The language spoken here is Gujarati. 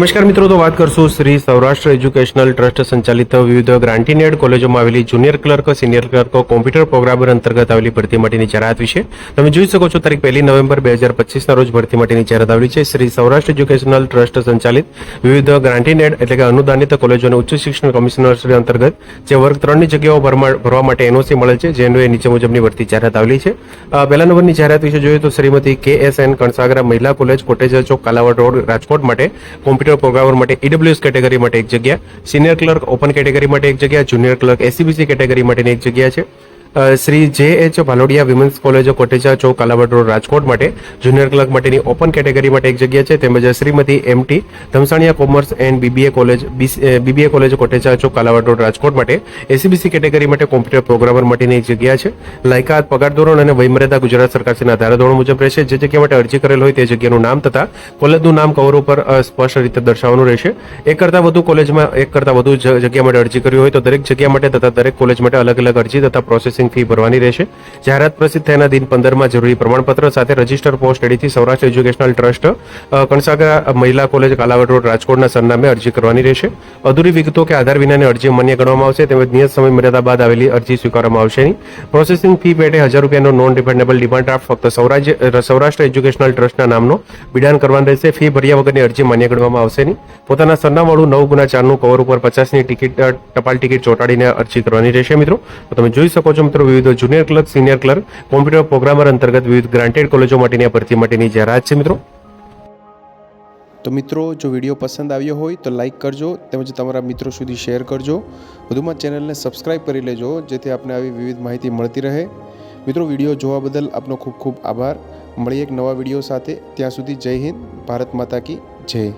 નમસ્કાર મિત્રો, તો વાત કરશું શ્રી સૌરાષ્ટ્ર એજ્યુકેશનલ ટ્રસ્ટ સંચાલિત વિવિધ ગ્રાન્ટીનેડ કોલેજોમાં આવેલી junior clerk senior clerk computer programmer અંતર્ગત આવેલી ભરતી માટેની જાહેરાત વિશે. તમે જોઈ શકો છો, તારીખ પહેલી નવેમ્બર બે હજાર પચીસના રોજ ભરતી માટેની જાહેરાત આવેલી છે. શ્રી સૌરાષ્ટ્ર એજ્યુકેશનલ ટ્રસ્ટ સંચાલિત વિવિધ ગ્રાન્ટીનેડ એટલે કે અનુદાનિત કોલેજો અને ઉચ્ચ શિક્ષણ કમિશનર શ્રી અંતર્ગત, જે વર્ગ ત્રણની જગ્યાઓ ભરવા માટે એનઓસી મળે છે, જેનું નીચે મુજબની ભરતી જાહેરાત આવેલી છે. પહેલા નંબરની જાહેરાત વિશે જોઈએ તો શ્રીમતી કે એસ એન કણસાગરા મહિલા કોલેજ, કોટેજા ચોક, કાલાવડ રોડ, રાજકોટ માટે કોમ્પ્યુટર પ્રોગ્રામર માટે ઈડબ્લ્યુએસ કેટેગરી માટે એક જગ્યા સિનિયર ક્લર્ક ઓપન કેટેગરી માટે એક જગ્યા જુનિયર ક્લર્ક એસીબીસી કેટેગરી માટેની એક જગ્યા છે. Shri J H Bhalodiya women's college Kotecha chowk, Kalawad road, Rajkot માટે જુનિયર ક્લર્ક માટેની ઓપન કેટેગરી માટે એક જગ્યા છે. તેમજ Shrimati MT Dhamsaniya commerce and BBA college BBA college Kotecha chowk, Kalawad road, Rajkot માટે એસીબીસી કેટેગરી માટે કોમ્પ્યુટર પ્રોગ્રામર માટેની એક જગ્યા છે. લાયકાત, પગાર ધોરણ અને વયમર્યાદા ગુજરાત સરકારશ્રીના ધારાધોરણ મુજબ રહેશે. જે જગ્યા માટે અરજી કરેલ હોય તે જગ્યાનું નામ તથા કોલેજનું નામ કવર ઉપર સ્પષ્ટ રીતે દર્શાવવાનું રહેશે. એક કરતાં વધુ કોલેજમાં એક કરતાં વધુ જગ્યા માટે અરજી કરવી હોય તો દરેક જગ્યા માટે તથા દરેક કોલેજ માટે અલગ અલગ અરજી તથા પ્રોસેસિંગ ફી ભરવાની રહેશે. જાહેરાત પ્રસિદ્ધ થયાના દિન પંદરમાં જરૂરી પ્રમાણપત્ર સાથે રજિસ્ટર પોસ્ટ એડીથી સૌરાષ્ટ્ર એજ્યુકેશનલ ટ્રસ્ટ કણસાગરા મહિલા કોલેજ, કાલાવડ રોડ, રાજકોટના સરનામે અરજી કરવાની રહેશે. અધૂરી વિગતો કે આધાર વિનાની અરજી માન્ય ગણવામાં આવશે તેમજ નિયત સમય મર્યાદા બાદ આવેલી અરજી સ્વીકારવામાં આવશે નહીં. પ્રોસેસિંગ ફી પેટે હજાર રૂપિયાનો નોન રિફંડેબલ ડિમાન્ડ ડ્રાફ્ટ ફક્ત સૌરાજ્ય સૌરાષ્ટ્ર એજ્યુકેશનલ ટ્રસ્ટના નામનો બિડાન કરવાનું રહેશે. ફી ભર્યા વગરની અરજી માન્ય ગણવામાં આવશે નહીં. પોતાના સરનામાળું નવ ગુના ચારનું કવર ઉપર પચાસની ટિકિટ ટપાલ ટિકિટ ચોંટાડીને અરજી કરવાની રહેશે મિત્રો. તમે જોઈ શકો છો મિત્રો વિવિધ junior clerk, senior clerk, computer programmer અંતર્ગત વિવિધ ગ્રાન્ટેડ કોલેજો માટેની આ ભરતી માટેની જાહેરાત છે મિત્રો. તો મિત્રો, જો વીડિયો પસંદ આવ્યો હોય તો લાઇક કરજો તેમજ તમારા મિત્રો સુધી શેર કરજો. વધુમાં ચેનલને સબસ્ક્રાઇબ કરી લેજો, જેથી આપને આવી વિવિધ માહિતી મળતી રહે. મિત્રો, વીડિયો જોવા બદલ આપનો ખૂબ ખૂબ આભાર. મળીએ એક નવા વીડિયો સાથે. ત્યાં સુધી જય હિન્દ, ભારત માતા કી જય.